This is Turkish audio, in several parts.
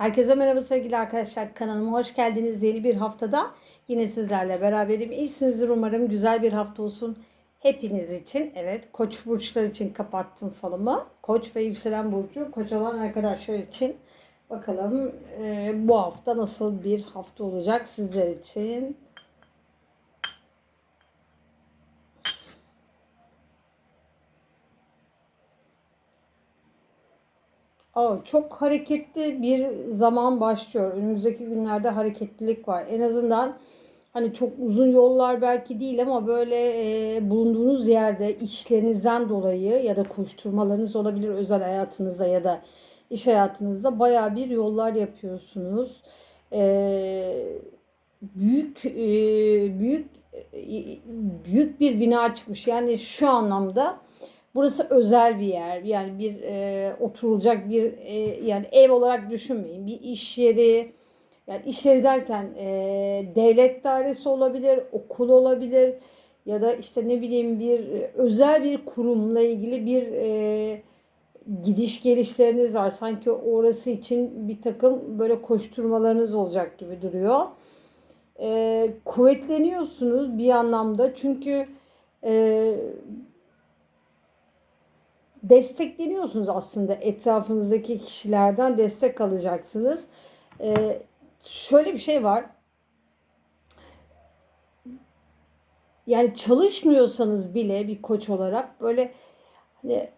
Herkese merhaba sevgili arkadaşlar. Kanalıma hoş geldiniz. Yeni bir haftada yine sizlerle beraberim. İyisinizdir umarım. Güzel bir hafta olsun hepiniz için. Evet, koç burçlar için kapattım falımı. Koç ve yükselen burcu, koç olan arkadaşlar için. Bakalım e, bu hafta nasıl bir hafta olacak sizler için. Çok hareketli bir zaman başlıyor. Önümüzdeki günlerde hareketlilik var. En azından hani çok uzun yollar belki değil ama böyle e, bulunduğunuz yerde işlerinizden dolayı ya da koşturmalarınız olabilir özel hayatınızda ya da iş hayatınızda baya bir yollar yapıyorsunuz. E, büyük e, büyük e, büyük bir bina çıkmış. Yani şu anlamda Burası özel bir yer. Yani bir e, oturulacak bir e, yani ev olarak düşünmeyin. Bir iş yeri yani iş yeri derken e, devlet dairesi olabilir, okul olabilir ya da işte ne bileyim bir e, özel bir kurumla ilgili bir e, gidiş gelişleriniz var. Sanki orası için bir takım böyle koşturmalarınız olacak gibi duruyor. E, kuvvetleniyorsunuz bir anlamda çünkü e, destekleniyorsunuz aslında etrafınızdaki kişilerden destek alacaksınız. Ee, şöyle bir şey var. Yani çalışmıyorsanız bile bir koç olarak böyle hani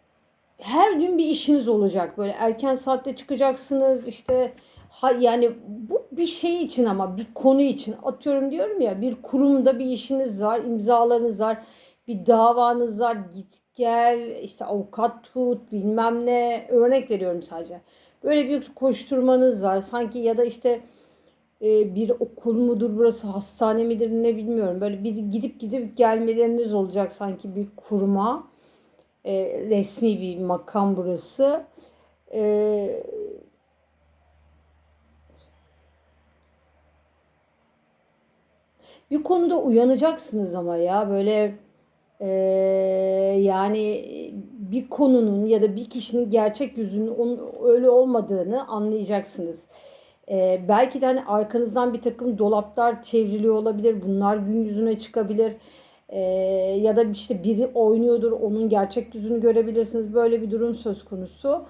her gün bir işiniz olacak. Böyle erken saatte çıkacaksınız. işte ha, yani bu bir şey için ama bir konu için atıyorum diyorum ya bir kurumda bir işiniz var, imzalarınız var, bir davanız var. Git gel işte avukat tut bilmem ne örnek veriyorum sadece. Böyle bir koşturmanız var sanki ya da işte e, bir okul mudur burası hastane midir ne bilmiyorum. Böyle bir gidip gidip gelmeleriniz olacak sanki bir kuruma e, resmi bir makam burası. E, bir konuda uyanacaksınız ama ya böyle ee, yani bir konunun ya da bir kişinin gerçek yüzünün onun öyle olmadığını anlayacaksınız. Ee, belki de hani arkanızdan bir takım dolaplar çevriliyor olabilir. Bunlar gün yüzüne çıkabilir. Ee, ya da işte biri oynuyordur. Onun gerçek yüzünü görebilirsiniz. Böyle bir durum söz konusu.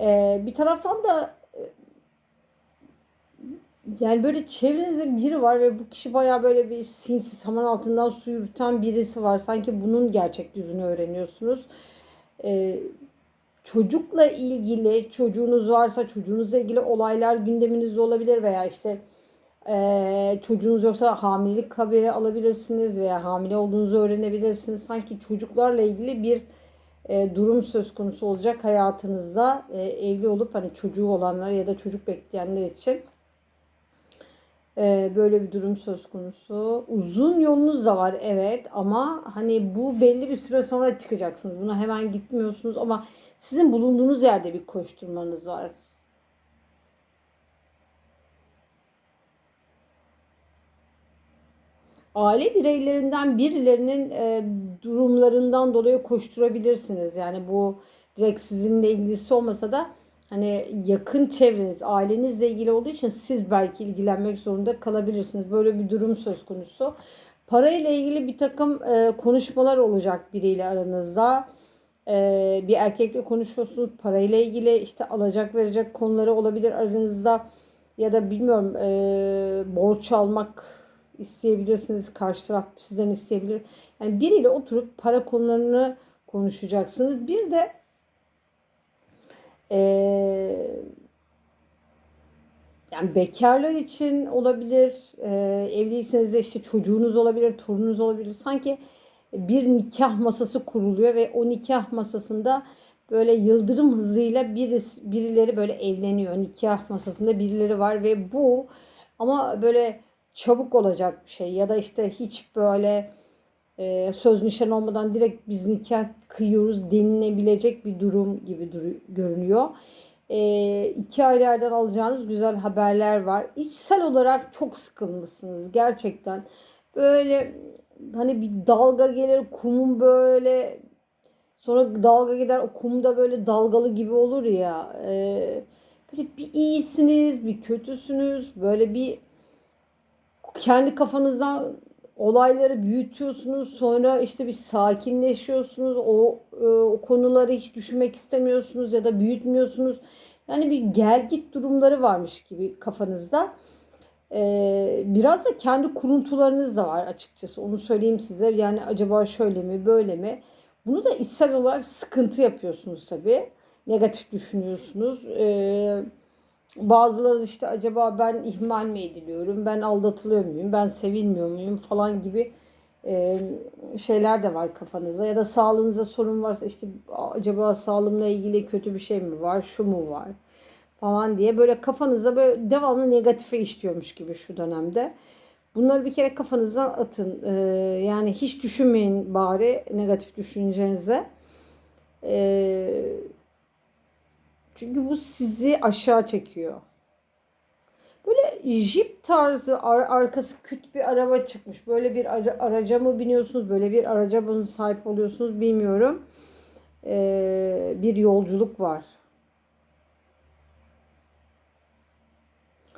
Ee, bir taraftan da yani böyle çevrenizde biri var ve bu kişi baya böyle bir sinsi saman altından su yürüten birisi var. Sanki bunun gerçek yüzünü öğreniyorsunuz. Ee, çocukla ilgili çocuğunuz varsa çocuğunuzla ilgili olaylar gündeminizde olabilir veya işte e, çocuğunuz yoksa hamilelik haberi alabilirsiniz veya hamile olduğunuzu öğrenebilirsiniz. Sanki çocuklarla ilgili bir e, durum söz konusu olacak hayatınızda e, evli olup hani çocuğu olanlar ya da çocuk bekleyenler için. Ee, böyle bir durum söz konusu. Uzun yolunuz da var evet ama hani bu belli bir süre sonra çıkacaksınız. Buna hemen gitmiyorsunuz ama sizin bulunduğunuz yerde bir koşturmanız var. Aile bireylerinden birilerinin e, durumlarından dolayı koşturabilirsiniz. Yani bu direkt sizinle ilgisi olmasa da hani yakın çevreniz, ailenizle ilgili olduğu için siz belki ilgilenmek zorunda kalabilirsiniz. Böyle bir durum söz konusu. Parayla ilgili bir takım e, konuşmalar olacak biriyle aranızda. E, bir erkekle konuşuyorsunuz. Parayla ilgili işte alacak verecek konuları olabilir aranızda. Ya da bilmiyorum e, borç almak isteyebilirsiniz. Karşı taraf sizden isteyebilir. Yani biriyle oturup para konularını konuşacaksınız. Bir de ee, yani bekarlar için olabilir, e, evliyseniz de işte çocuğunuz olabilir, torununuz olabilir. Sanki bir nikah masası kuruluyor ve o nikah masasında böyle yıldırım hızıyla birisi, birileri böyle evleniyor. Nikah masasında birileri var ve bu ama böyle çabuk olacak bir şey ya da işte hiç böyle e, söz nişan olmadan direkt biz nikah kıyıyoruz denilebilecek bir durum gibi duru- görünüyor. E, iki ayrı alacağınız güzel haberler var. İçsel olarak çok sıkılmışsınız gerçekten. Böyle hani bir dalga gelir kumun böyle sonra dalga gider o kum da böyle dalgalı gibi olur ya. E, böyle bir iyisiniz, bir kötüsünüz, böyle bir kendi kafanızdan olayları büyütüyorsunuz. Sonra işte bir sakinleşiyorsunuz. O, e, o konuları hiç düşünmek istemiyorsunuz ya da büyütmüyorsunuz. Yani bir gel git durumları varmış gibi kafanızda. Ee, biraz da kendi kuruntularınız da var açıkçası. Onu söyleyeyim size. Yani acaba şöyle mi böyle mi? Bunu da içsel olarak sıkıntı yapıyorsunuz tabii. Negatif düşünüyorsunuz. Ee, bazıları işte acaba ben ihmal mi ediliyorum? Ben aldatılıyor muyum? Ben sevilmiyor muyum? Falan gibi e, şeyler de var kafanızda. Ya da sağlığınıza sorun varsa işte acaba sağlığımla ilgili kötü bir şey mi var? Şu mu var? falan diye böyle kafanızda böyle devamlı negatife işliyormuş gibi şu dönemde. Bunları bir kere kafanızdan atın. Ee, yani hiç düşünmeyin bari negatif düşüneceğinize. Ee, çünkü bu sizi aşağı çekiyor. Böyle jip tarzı ar- arkası küt bir araba çıkmış. Böyle bir ara- araca mı biniyorsunuz? Böyle bir araca mı sahip oluyorsunuz bilmiyorum. Ee, bir yolculuk var.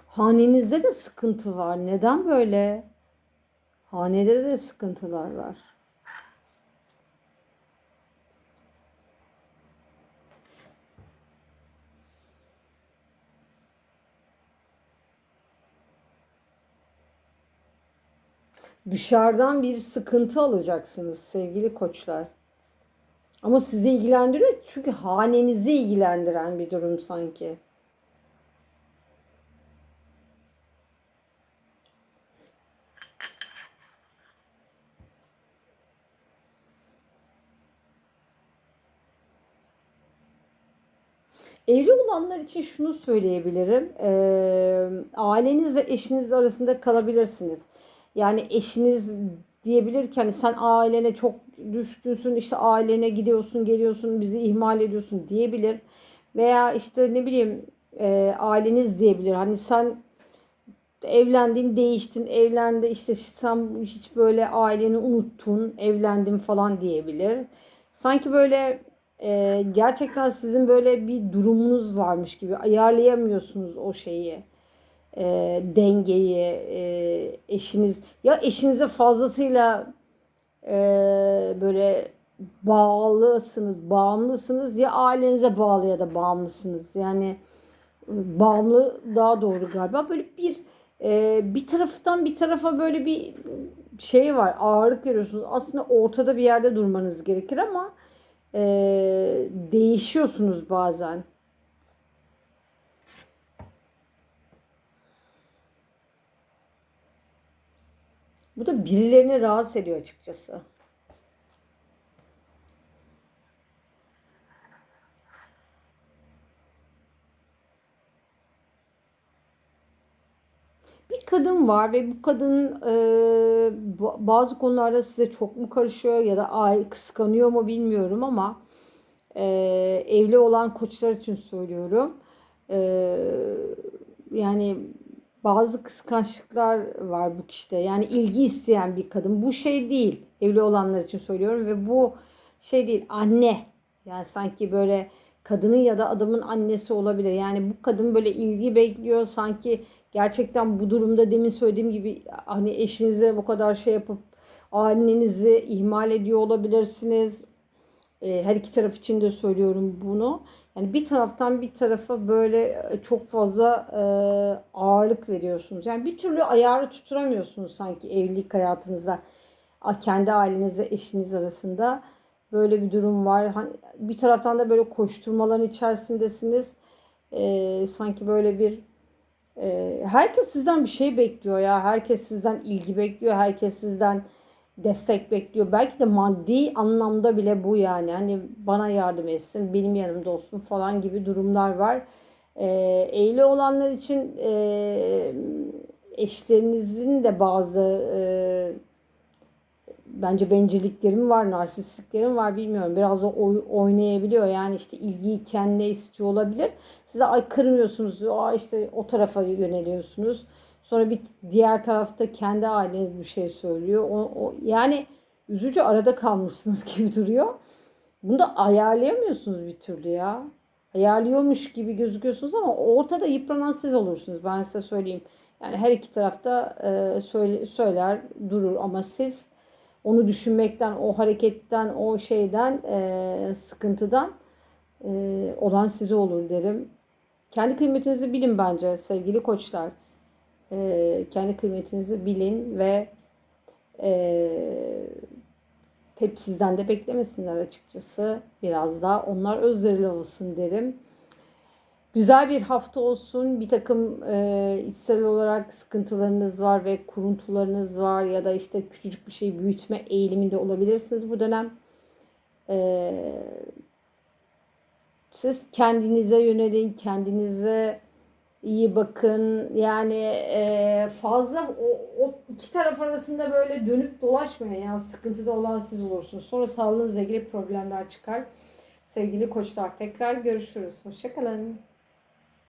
Hanenizde de sıkıntı var. Neden böyle? Hanede de sıkıntılar var. Dışarıdan bir sıkıntı alacaksınız sevgili koçlar. Ama sizi ilgilendiriyor çünkü hanenizi ilgilendiren bir durum sanki. Evli olanlar için şunu söyleyebilirim. Ee, ailenizle eşiniz arasında kalabilirsiniz. Yani eşiniz diyebilir ki hani sen ailene çok düşkünsün işte ailene gidiyorsun geliyorsun bizi ihmal ediyorsun diyebilir. Veya işte ne bileyim e, aileniz diyebilir. Hani sen evlendin değiştin evlendi işte sen hiç böyle aileni unuttun evlendim falan diyebilir. Sanki böyle e, gerçekten sizin böyle bir durumunuz varmış gibi ayarlayamıyorsunuz o şeyi e, dengeyi e, eşiniz ya eşinize fazlasıyla e, böyle bağlısınız bağımlısınız ya ailenize bağlı ya da bağımlısınız. Yani bağımlı daha doğru galiba. Böyle bir e, bir taraftan bir tarafa böyle bir şey var ağırlık veriyorsunuz. Aslında ortada bir yerde durmanız gerekir ama e, değişiyorsunuz bazen. Bu da birilerini rahatsız ediyor açıkçası. Bir kadın var ve bu kadın e, bazı konularda size çok mu karışıyor ya da ay kıskanıyor mu bilmiyorum ama e, evli olan koçlar için söylüyorum. E, yani bazı kıskançlıklar var bu kişide. Yani ilgi isteyen bir kadın. Bu şey değil. Evli olanlar için söylüyorum ve bu şey değil. Anne. Yani sanki böyle kadının ya da adamın annesi olabilir. Yani bu kadın böyle ilgi bekliyor. Sanki gerçekten bu durumda demin söylediğim gibi hani eşinize bu kadar şey yapıp annenizi ihmal ediyor olabilirsiniz. E, her iki taraf için de söylüyorum bunu. Yani bir taraftan bir tarafa böyle e, çok fazla e, ağırlık veriyorsunuz. Yani bir türlü ayarı tutturamıyorsunuz sanki evlilik hayatınızda. Kendi ailenizle eşiniz arasında böyle bir durum var. Hani bir taraftan da böyle koşturmaların içerisindesiniz. E, sanki böyle bir e, herkes sizden bir şey bekliyor ya. Herkes sizden ilgi bekliyor. Herkes sizden destek bekliyor. Belki de maddi anlamda bile bu yani. Hani bana yardım etsin, benim yanımda olsun falan gibi durumlar var. E, evli olanlar için e, eşlerinizin de bazı e, bence bencilliklerim var, narsistliklerim var bilmiyorum. Biraz oy, oynayabiliyor. Yani işte ilgiyi kendine istiyor olabilir. Size ay kırmıyorsunuz. Aa işte o tarafa yöneliyorsunuz. Sonra bir diğer tarafta kendi aileniz bir şey söylüyor. O, o yani üzücü arada kalmışsınız gibi duruyor. Bunu da ayarlayamıyorsunuz bir türlü ya. ayarlıyormuş gibi gözüküyorsunuz ama ortada yıpranan siz olursunuz. Ben size söyleyeyim. Yani her iki tarafta e, söyle, söyler durur ama siz onu düşünmekten, o hareketten, o şeyden, e, sıkıntıdan e, olan size olur derim. Kendi kıymetinizi bilin bence sevgili koçlar. E, kendi kıymetinizi bilin ve e, hep sizden de beklemesinler açıkçası. Biraz daha onlar özverili olsun derim. Güzel bir hafta olsun. Bir takım e, içsel olarak sıkıntılarınız var ve kuruntularınız var ya da işte küçücük bir şey büyütme eğiliminde olabilirsiniz bu dönem. E, siz kendinize yönelin, kendinize iyi bakın. Yani e, fazla o, o iki taraf arasında böyle dönüp dolaşmayın. Yani sıkıntıda olan siz olursunuz. Sonra sağlığınızla ilgili problemler çıkar. Sevgili koçlar tekrar görüşürüz. Hoşçakalın.